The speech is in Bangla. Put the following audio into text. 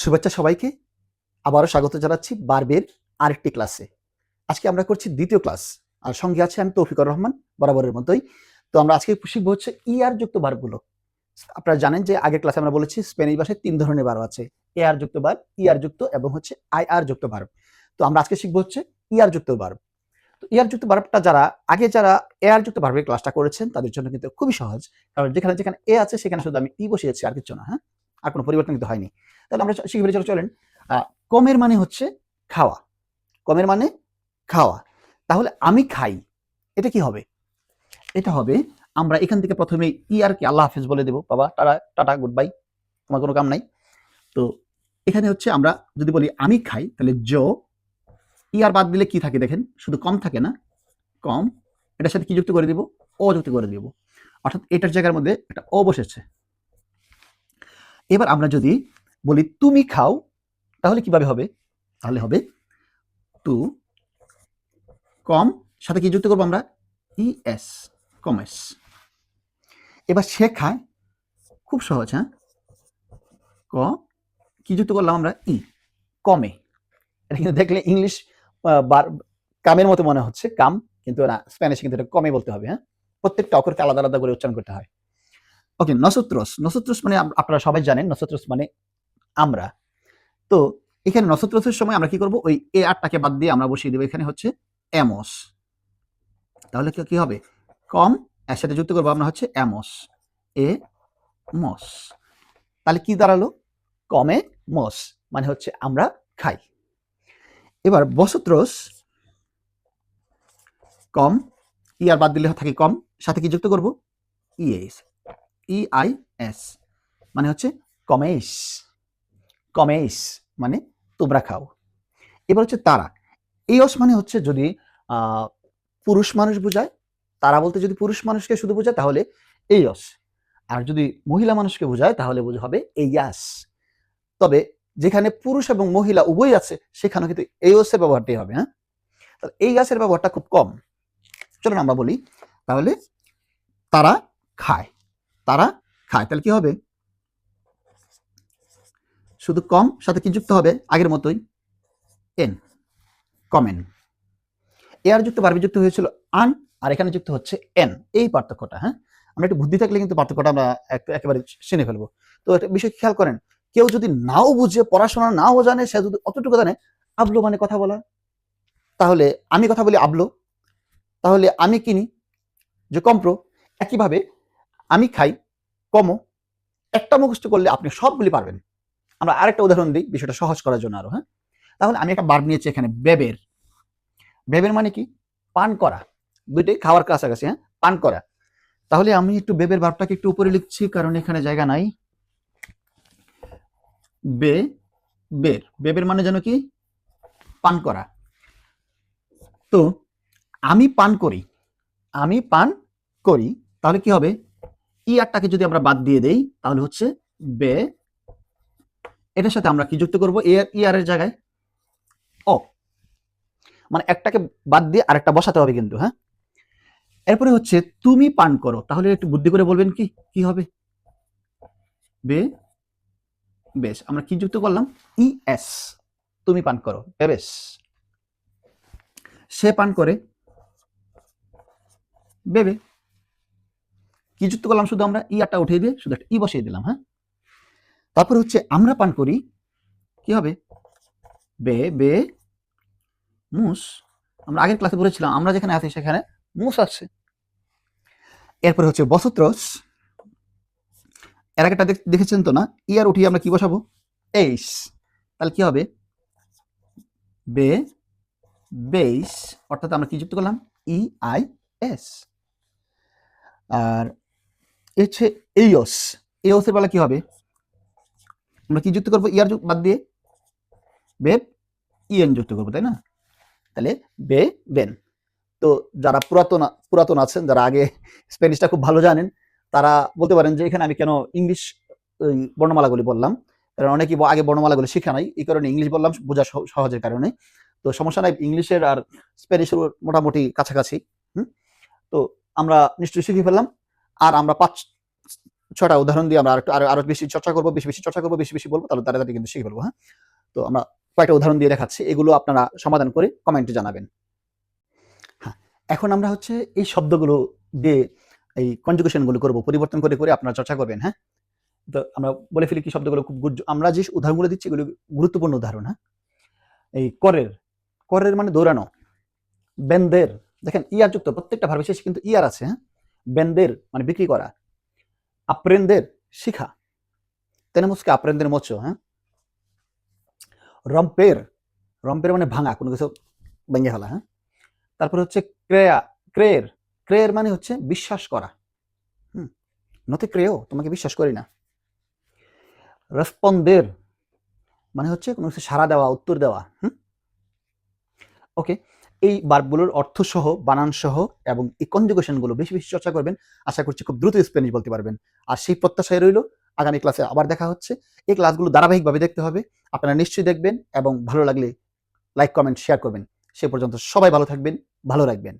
শুভেচ্ছা সবাইকে। আবারও স্বাগত জানাচ্ছি বারবের আরেকটি ক্লাসে। আজকে আমরা করছি দ্বিতীয় ক্লাস। আর সঙ্গে আছে আমি তৌফিকুর রহমান, বরাবরের মতোই। তো আমরা আজকে শিখব হচ্ছে ইয়ার যুক্ত বারগুলো আপনারা জানেন যে আগের ক্লাসে আমরা বলেছি স্পেনিশ ভাষায় তিন ধরনের বার আছে। এআর যুক্ত বার ইয়ার যুক্ত এবং হচ্ছে আই আর যুক্ত বার তো আমরা আজকে শিখব হচ্ছে ইয়ার যুক্ত বার তো ইয়ার যুক্ত বারটা যারা, আগে যারা এআর যুক্ত বারবের ক্লাসটা করেছেন, তাদের জন্য কিন্তু খুবই সহজ। কারণ যেখানে যেখানে এ আছে, সেখানে শুধু আমি ই বসিয়েছি, আর কিছু না হ্যাঁ? আর কোনো পরিবর্তন কিন্তু হয়নি। তাহলে আমরা শিখে ফেলে চলো চলেন কমের মানে হচ্ছে খাওয়া। কমের মানে খাওয়া। তাহলে আমি খাই, এটা কি হবে? এটা হবে, আমরা এখান থেকে প্রথমে ই আর কি, আল্লাহ হাফেজ বলে দেবো। বাবা, টাটা টাটা গুড বাই তোমার কোনো কাম নাই। তো, এখানে হচ্ছে আমরা যদি বলি আমি খাই, তাহলে জ, ই আর বাদ দিলে কি থাকে দেখেন? শুধু কম থাকে না? কম, এটার সাথে কি যুক্ত করে দিব? ও যুক্ত করে দিব। অর্থাৎ এটার জায়গার মধ্যে একটা ও বসেছে এবার আমরা যদি বলি, তুমি খাও, তাহলে কীভাবে হবে? তাহলে হবে টু কম, সাথে কি যুক্ত করব আমরা? E S commerce. এবার সে খায়, খুব সহজ হ্যাঁ? ক, কি যুক্ত করলাম আমরা? ই, কমে। এটা কিন্তু দেখলে ইংলিশ বার, কামের মতো মনে হচ্ছে, কাম, কিন্তু না, স্প্যানিশে কিন্তু এটা কমে বলতে হবে হ্যাঁ? প্রত্যেকটা অক্ষরকে আলাদা আলাদা করে উচ্চারণ করতে হয়। ওকে নসত্রস নসত্রস মানে আপনারা সবাই জানেন নসত্রস মানে আমরা। তো এখানে নসত্রসের সময় আমরা কি করব? ওই এ আটটাকে বাদ দিয়ে আমরা বসিয়ে দেবো। এখানে হচ্ছে অ্যামস তাহলে কি- হবে? কম, এর সাথে যুক্ত করব আমরা হচ্ছে অ্যামস এ মস। তাহলে কি দাঁড়াল? কমে মস মানে হচ্ছে আমরা খাই। এবার বসত্রস, কম, ই আর বাদ দিলে থাকে কম, সাথে কি যুক্ত করব? ইএস ই আই এস মানে হচ্ছে কমেস কমেস মানে তোমরা খাও। এবার হচ্ছে তারা। এই অস মানে হচ্ছে যদি পুরুষ মানুষ বোঝায়, তারা বলতে যদি পুরুষ মানুষকে শুধু বোঝায়, তাহলে এই অস। আর যদি মহিলা মানুষকে বোঝায়, তাহলে বোঝা, হবে ইয়াস তবে যেখানে পুরুষ এবং মহিলা উভয় আছে সেখানে কিন্তু অসের ব্যবহারটাই হবে হ্যাঁ? এই গাছের ব্যবহারটা খুব কম। চলো আমরা বলি, তাহলে তারা খায়। তারা খায়, তাহলে কি হবে? শুধু কম, সাথে কি যুক্ত হবে? আগের মতোই এন কমেন এ আর যুক্ত বারবি যুক্ত হয়েছিল আন, আর এখানে যুক্ত হচ্ছে এন। এই পার্থক্যটা হ্যাঁ? আমরা একটু বুদ্ধি থাকলে কিন্তু পার্থক্যটা আমরা একেবারে চিনে ফেলব। তো একটা বিষয় খেয়াল করেন, কেউ যদি নাও বুঝে, পড়াশোনা নাও জানে, সে যদি অতটুকু জানে, আবলো মানে কথা বলা। তাহলে আমি কথা বলি আবলো, তাহলে আমি কিনি যে কম্প্রো একইভাবে আমি খাই কমো একটা মুখস্থ করলে আপনি সবগুলি পারবেন। আমরা আরেকটা উদাহরণ দিই বিষয়টা সহজ করার জন্য আরও হ্যাঁ? তাহলে আমি একটা বার নিয়েছি এখানে, বেবের। বেবের মানে কি? পান করা। দুইটাই খাওয়ার কাছাকাছি হ্যাঁ? পান করা। তাহলে আমি একটু বেবের বারটাকে একটু উপরে লিখছি, কারণ এখানে জায়গা নাই। বে, বের। বেবের মানে যেন কি? পান করা। তো, আমি পান করি। আমি পান করি। তাহলে কি হবে? ই আরটাকে যদি আমরা বাদ দিয়ে দেই, তাহলে হচ্ছে বে এটার সাথে আমরা কি যুক্ত করব? আর এর জায়গায় ও মানে একটাকে বাদ দিয়ে আরেকটা বসাতে হবে কিন্তু হ্যাঁ? এরপরে হচ্ছে তুমি পান করো, তাহলে একটু বুদ্ধি করে বলবেন কি কি হবে? বে, বেশ, আমরা কি যুক্ত করলাম? ই এস তুমি পান করো, বেশ। সে পান করে, বেবে। কি যুক্ত করলাম শুধু আমরা? ই আরটা উঠিয়ে দিয়ে শুধু একটা ই বসিয়ে দিলাম হ্যাঁ? তারপর হচ্ছে আমরা পান করি, কি হবে? বে বে, মুস। আমরা আগের ক্লাসে পড়েছিলাম আমরা যেখানে আছি সেখানে মুস আছে। এরপরে হচ্ছে বসত্রস এর আগেটা দেখ- দেখেছেন তো না? ই আর উঠিয়ে আমরা কি বসাবো? এইস। তাহলে কি হবে? বে বেস অর্থাৎ আমরা কি যুক্ত করলাম? E I S. আর হচ্ছে এইস এইস এর বেলা কি হবে? আমরা কি যুক্ত করব? ইয়ার যুক্ত, বাদ দিয়ে বেব ইএন যুক্ত করব, তাই না? তাহলে বে, বেন। তো যারা পুরাতন পুরাতন আছেন, যারা আগে স্প্যানিশটা খুব ভালো জানেন, তারা বলতে পারেন যে এখানে আমি কেন ইংলিশ বর্ণমালাগুলি বললাম। কারণ অনেকেই ব- আগে বর্ণমালাগুলি শেখা নাই, এই কারণে ইংলিশ বললাম, বোঝা সহ- সহজের কারণে। তো সমস্যা নাই, ইংলিশের আর স্প্যানিশের মোটামুটি কাছাকাছি, হুম? তো আমরা নিশ্চয়ই শিখে ফেললাম। আর আমরা পাঁচ ছটা উদাহরণ দিয়ে আমরা আরও আরও বেশি চর্চা করব, বেশি বেশি চর্চা করব, বেশি বেশি বলব, তাহলে তাড়াতাড়ি কিন্তু শিখে ফেলব হ্যাঁ? তো আমরা কয়েকটা উদাহরণ দিয়ে দেখাচ্ছি, এগুলো আপনারা সমাধান করে কমেন্টে জানাবেন। হ্যাঁ এখন আমরা হচ্ছে এই শব্দগুলো দিয়ে এই কনজুগেশনগুলো করব, পরিবর্তন করে করে আপনারা চর্চা করবেন হ্যাঁ? তো আমরা বলে ফেলি কি শব্দগুলো খুব আমরা যে উদাহরণগুলো দিচ্ছি, এগুলো গুরুত্বপূর্ণ উদাহরণ হ্যাঁ? এই করের করের মানে দৌড়ানো, বেন্দের, দেখেন ইয়ার যুক্ত, প্রত্যেকটা ভার্বের শেষে কিন্তু ইয়ার আছে হ্যাঁ? বেন্দের মানে বিক্রি করা আপ্রেন্দের শিখা। তেনামুসকে আপ্রেন্দের মোচো হ্যাঁ? রম্পের রম্পের মানে ভাঙা, কোনো কিছু ভেঙে ফেলা হ্যাঁ? তারপর হচ্ছে ক্রেয়া, ক্রেয়ের। ক্রেয়ের মানে হচ্ছে বিশ্বাস করা। হুম নতে ক্রেয় তোমাকে বিশ্বাস করি না। রেসপন্দের মানে হচ্ছে কোনো কিছু সাড়া দেওয়া, উত্তর দেওয়া, হুম? ওকে এই বার্বগুলোর অর্থ সহ বানান সহ এবং এই কনজুগেশনগুলো বেশি বেশি চর্চা করবেন। আশা করছি খুব দ্রুত স্প্যানিশ বলতে পারবেন। আর সেই প্রত্যাশায় রইল, আগামী ক্লাসে আবার দেখা হচ্ছে। এই ক্লাসগুলো ধারাবাহিকভাবে দেখতে হবে। আপনারা নিশ্চয়ই দেখবেন এবং ভালো লাগলে লাইক কমেন্ট শেয়ার করবেন। সে পর্যন্ত সবাই ভালো থাকবেন, ভালো রাখবেন।